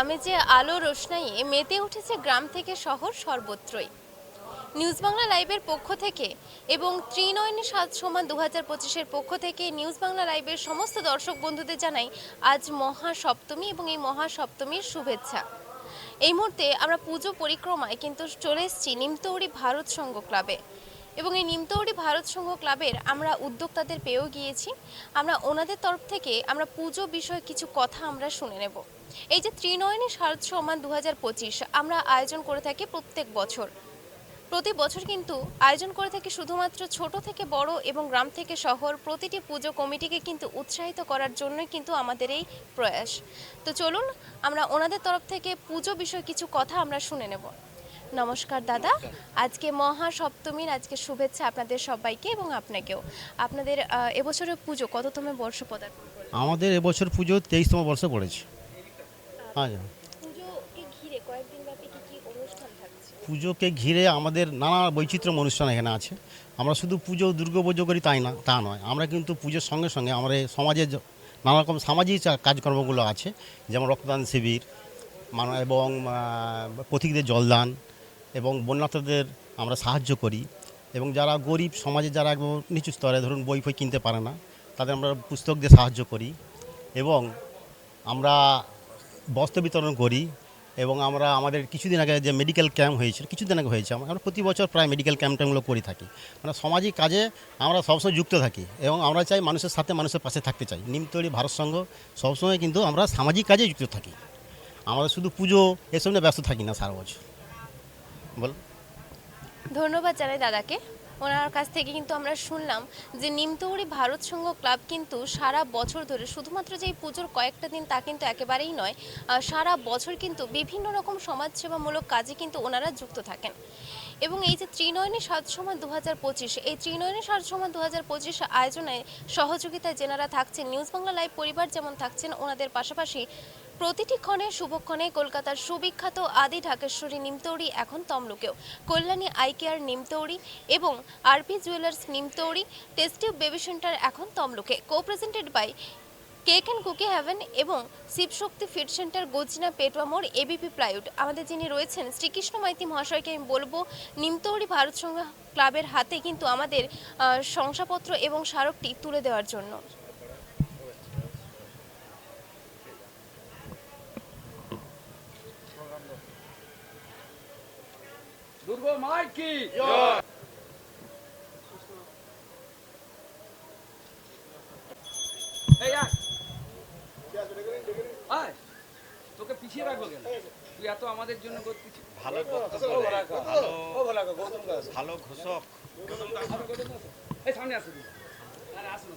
আমেজে আলো রোশনাইয়ে মেতে উঠেছে গ্রাম থেকে শহর সর্বত্রই। নিউজ বাংলা লাইভের পক্ষ থেকে এবং ত্রিনয়নী সাত সমান দু হাজার পঁচিশের পক্ষ থেকে নিউজ বাংলা লাইভের সমস্ত দর্শক বন্ধুদের জানাই আজ মহা সপ্তমী এবং এই মহা সপ্তমীর শুভেচ্ছা। এই মুহূর্তে আমরা পুজো পরিক্রমায় কিন্তু চলে এসেছি নিমতৌড়ি ভারত সংঘ ক্লাবে। এবং এই নিমতৌড়ি ভারত সংঘ ক্লাবের আমরা উদ্যোক্তাদের পেয়েও গিয়েছি। আমরা ওনাদের তরফ থেকে আমরা পুজো বিষয়ে কিছু কথা আমরা শুনে নেব। এই যে ত্রিনয়নী শারদ সম্মান দু আমরা আয়োজন করে থাকি প্রত্যেক বছর। প্রতি বছর কিন্তু আয়োজন করে থাকি শুধুমাত্র ছোট থেকে বড় এবং গ্রাম থেকে শহর প্রতিটি পুজো কমিটিকে কিন্তু উৎসাহিত করার জন্যই কিন্তু আমাদের এই প্রয়াস। তো চলুন আমরা ওনাদের তরফ থেকে পুজো বিষয়ে কিছু কথা আমরা শুনে নেব। নমস্কার দাদা। আজকে মহা সপ্তমীর আজকে শুভেচ্ছা আপনাদের সবাইকে এবং আপনাকেও। আপনাদের এবছরের পুজো কততম বর্ষ পদার্পণ? আমাদের এবছর পুজো তেইশতম বর্ষে পড়েছে। আচ্ছা পুজোকে ঘিরে কয়েকদিন ব্যাপী কি কি অনুষ্ঠান থাকছে? পুজোকে ঘিরে আমাদের নানা বৈচিত্র্য অনুষ্ঠান এখানে আছে। আমরা শুধু পুজো দুর্গা পুজো করি তাই না তা নয়। আমরা কিন্তু পুজোর সঙ্গে সঙ্গে আমাদের সমাজের নানা রকম সামাজিক কাজকর্মগুলো আছে। যেমন রক্তদান শিবির মানে এবং পথিকদের জলদান এবং বন্যার্থদের আমরা সাহায্য করি এবং যারা গরিব সমাজে যারা একদম নিচু স্তরে, ধরুন বই ফই কিনতে পারে না, তাদের আমরা পুস্তক দিয়ে সাহায্য করি এবং আমরা বস্ত্র বিতরণ করি এবং আমরা আমাদের কিছুদিন আগে যে মেডিকেল ক্যাম্প হয়েছিল, কিছুদিন আগে হয়েছে, আমরা প্রতি বছর প্রায় মেডিকেল ক্যাম্প করে থাকি। মানে সামাজিক কাজে আমরা সবসময় যুক্ত থাকি এবং আমরা চাই মানুষের সাথে মানুষের পাশে থাকতে চাই। নিমতৈরি ভারত সংঘ সবসময় কিন্তু আমরা সামাজিক কাজে যুক্ত থাকি। আমরা শুধু পুজো এসব নিয়ে ব্যস্ত থাকি না সারা বছর। বল। ধন্যবাদ জানাই দাদাকে। ওনার কাছ থেকে কিন্তু আমরা শুনলাম যে নিমতৌড়ি ভারত সংঘ ক্লাব কিন্তু সারা বছর ধরে শুধুমাত্র যে এই পুজোর কয়েকটা দিন তা কিন্তু একেবারেই নয় সারা বছর কিন্তু বিভিন্ন রকম সমাজসেবামূলক কাজে কিন্তু ওনারা যুক্ত থাকেন। এবং এই যে ত্রিনয়নী সাত সমান দু হাজার পঁচিশ, এই ত্রিনয়নী সাত সমান দু হাজার পঁচিশ আয়োজনে সহযোগিতায় যেনারা থাকছেন, নিউজ বাংলা লাইভ পরিবার যেমন থাকছেন, ওনাদের পাশাপাশি প্রতিটি ক্ষণে, শুভক্ষণে কলকাতার সুবিখ্যাত আদি ঢাকেশ্বরী নিমতৌড়ি এখন তমলুকেও। কল্যাণী আই কেয়ার নিমতৌড়ি এবং আরপি জুয়েলার্স নিমতৌড়ি টেস্টিভ বেবি সেন্টার এখন তমলুকে। Co presented by cake and cookie haven এবং শিবশক্তি ফিড সেন্টার, গোজনা পেটুয়া মোড়, এবিপি প্লাইউড। আমাদের যিনি রয়েছেন শ্রীকৃষ্ণ মাইতি মহাশয়কে আমি বলব, নিমতৌড়ি ভারত সংঘ ক্লাবের হাতে কিন্তু আমাদের শংসাপত্র এবং স্মারকটি তুলে দেওয়ার জন্য। দুর্গা কি। আয়। তোকে পিছিয়ে রাখব কেন? তুই এত আমাদের জন্য ভালো ভালো ঘোষক। সামনে আসুন আরে আসুন